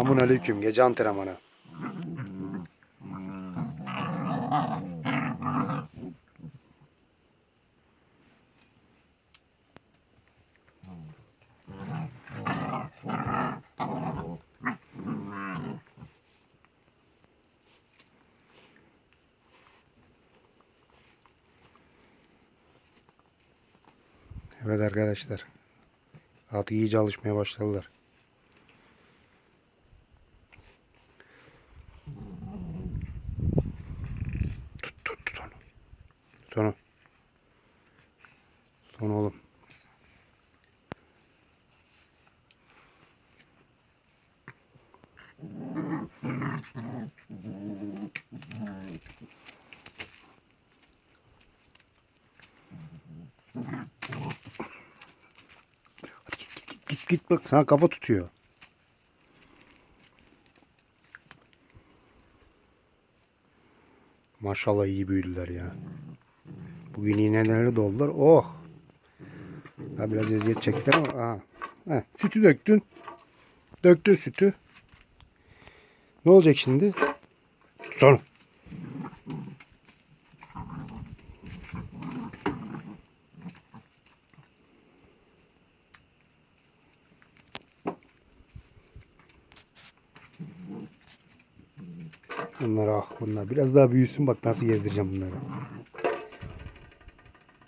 Selamun aleyküm gece antrenmanı. Evet arkadaşlar. Artık iyice alışmaya başladılar. Tut tut tut onu. Tut onu. Tut onu oğlum. Git git bak sana kafa tutuyor. Maşallah iyi büyüdüler ya. Bugün iğneleri doldular. Oh. Ha, biraz eziyet çektiler ama. Aha. Ha, sütü döktün. Döktün sütü. Ne olacak şimdi? Tut onu. Bunlar ah bunlar. Biraz daha büyüsün bak nasıl gezdireceğim bunları.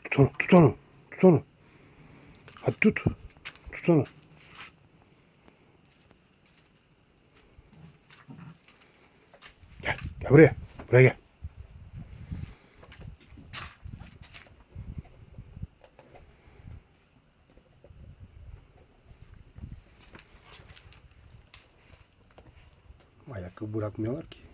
Tut onu, tut onu, tut onu. Hadi tut. Tut onu. Gel, gel buraya. Buraya gel. Ayakkabı bırakmıyorlar ki.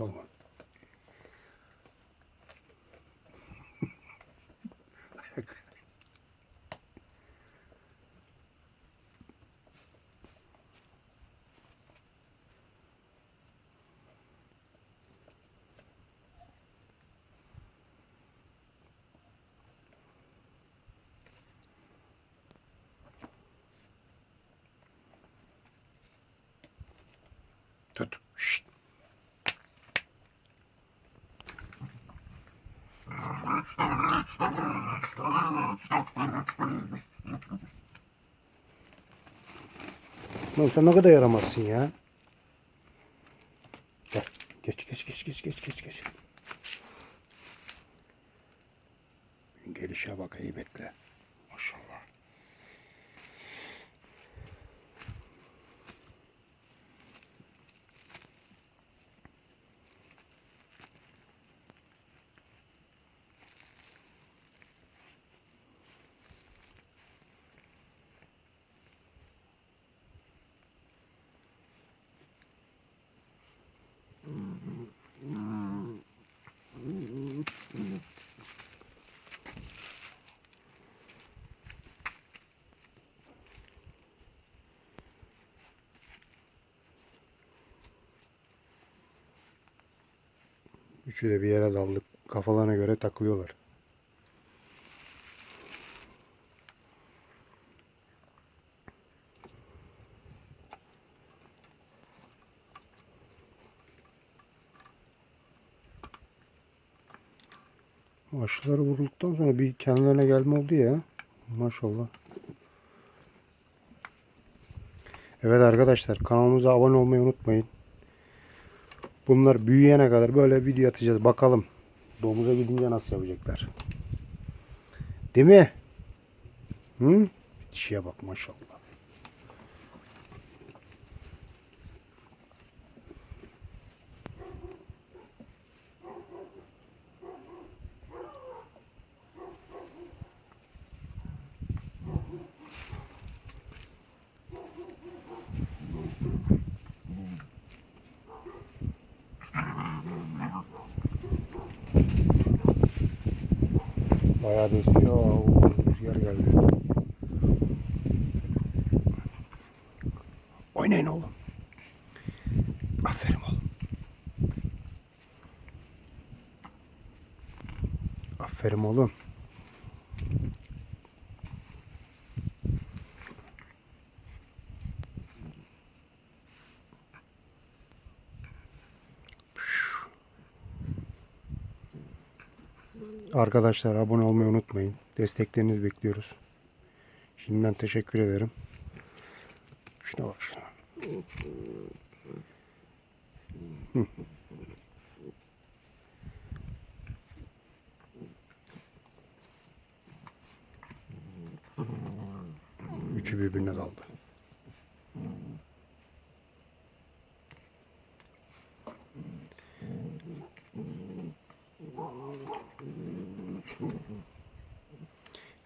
Tut oğlum. Tut. Lan sen ne kadar yaramazsın ya. Gel. Geç geç geç geç geç geç geç. Gelişe bak heybetle. Maşallah. Üçü de bir yere daldık. Kafalarına göre takılıyorlar. Aşıları vurulduktan sonra bir kendilerine gelme oldu ya. Maşallah. Evet arkadaşlar kanalımıza abone olmayı unutmayın. Bunlar büyüyene kadar böyle video atacağız. Bakalım domuza gidince nasıl yapacaklar. Değil mi? Hı? Dişiye bak maşallah. Bayağı da esiyor. Rüzgar geldi. Oynayın oğlum. Aferin oğlum. Aferin oğlum. Arkadaşlar abone olmayı unutmayın. Desteklerinizi bekliyoruz. Şimdiden teşekkür ederim. Şuna bak şuna. Üçü birbirine daldı.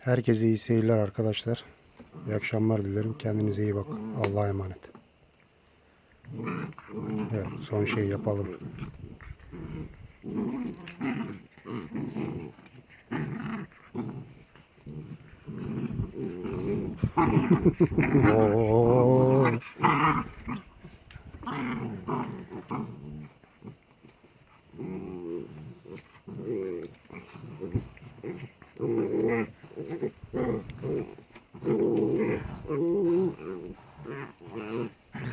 Herkese iyi seyirler arkadaşlar. İyi akşamlar dilerim. Kendinize iyi bakın. Allah'a emanet. Evet son şey yapalım. Oo.